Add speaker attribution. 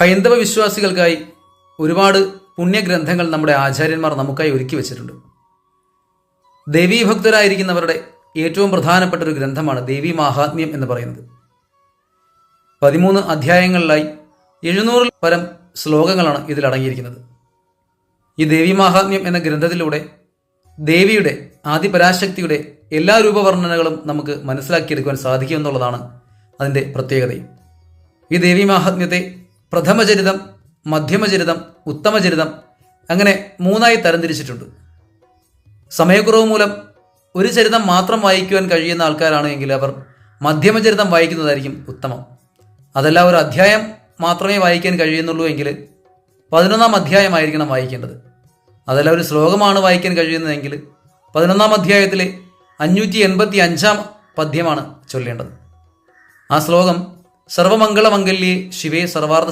Speaker 1: ഹൈന്ദവ വിശ്വാസികൾക്കായി ഒരുപാട് പുണ്യഗ്രന്ഥങ്ങൾ നമ്മുടെ ആചാര്യന്മാർ നമുക്കായി ഒരുക്കി വെച്ചിട്ടുണ്ട്. ദേവീഭക്തരായിരിക്കുന്നവരുടെ ഏറ്റവും പ്രധാനപ്പെട്ട ഒരു ഗ്രന്ഥമാണ് ദേവി മാഹാത്മ്യം എന്ന് പറയുന്നത്. പതിമൂന്ന് അധ്യായങ്ങളിലായി എഴുന്നൂറിൽ പരം ശ്ലോകങ്ങളാണ് ഇതിൽ അടങ്ങിയിരിക്കുന്നത്. ഈ ദേവി മാഹാത്മ്യം എന്ന ഗ്രന്ഥത്തിലൂടെ ദേവിയുടെ ആദിപരാശക്തിയുടെ എല്ലാ രൂപവർണനകളും നമുക്ക് മനസ്സിലാക്കിയെടുക്കുവാൻ സാധിക്കുമെന്നുള്ളതാണ് അതിന്റെ പ്രത്യേകതയും. ഈ ദേവി മാഹാത്മ്യത്തെ പ്രഥമചരിതം മധ്യമചരിതം ഉത്തമചരിതം അങ്ങനെ മൂന്നായി തരംതിരിച്ചിട്ടുണ്ട്. സമയക്കുറവ് മൂലം ഒരു ചരിതം മാത്രം വായിക്കുവാൻ കഴിയുന്ന ആൾക്കാരാണ് എങ്കിൽ അവർ മധ്യമചരിതം വായിക്കുന്നതായിരിക്കും ഉത്തമം. അതല്ല ഒരു അധ്യായം മാത്രമേ വായിക്കാൻ കഴിയുന്നുള്ളൂ എങ്കിൽ പതിനൊന്നാം അധ്യായമായിരിക്കണം വായിക്കേണ്ടത്. അതല്ല ഒരു ശ്ലോകമാണ് വായിക്കാൻ കഴിയുന്നതെങ്കിൽ പതിനൊന്നാം അധ്യായത്തിലെ അഞ്ഞൂറ്റി എൺപത്തി അഞ്ചാം പദ്യമാണ് ചൊല്ലേണ്ടത്. ആ ശ്ലോകം സർവമംഗളമംഗല്യേ ശിവേ സർവാർത്ഥ